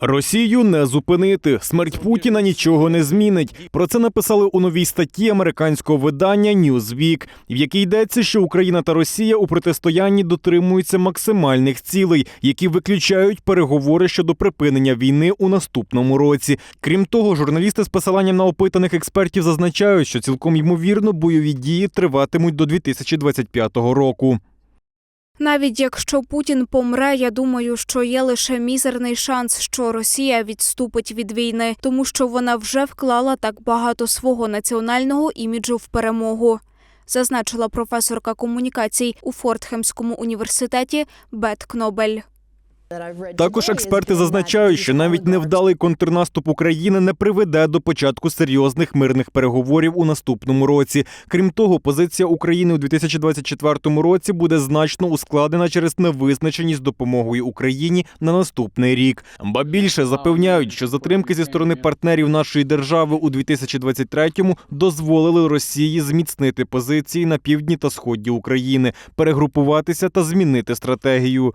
Росію не зупинити. Смерть Путіна нічого не змінить. Про це написали у новій статті американського видання Newsweek, в якій йдеться, що Україна та Росія у протистоянні дотримуються максимальних цілей, які виключають переговори щодо припинення війни у наступному році. Крім того, журналісти з посиланням на опитаних експертів зазначають, що цілком ймовірно бойові дії триватимуть до 2025 року. Навіть якщо Путін помре, я думаю, що є лише мізерний шанс, що Росія відступить від війни, тому що вона вже вклала так багато свого національного іміджу в перемогу. Зазначила професорка комунікацій у Фортхемському університеті Бет Кнобель. Також експерти зазначають, що навіть невдалий контрнаступ України не приведе до початку серйозних мирних переговорів у наступному році. Крім того, позиція України у 2024 році буде значно ускладнена через невизначеність допомогою Україні на наступний рік. Ба більше запевняють, що затримки зі сторони партнерів нашої держави у 2023-му дозволили Росії зміцнити позиції на півдні та сході України, перегрупуватися та змінити стратегію.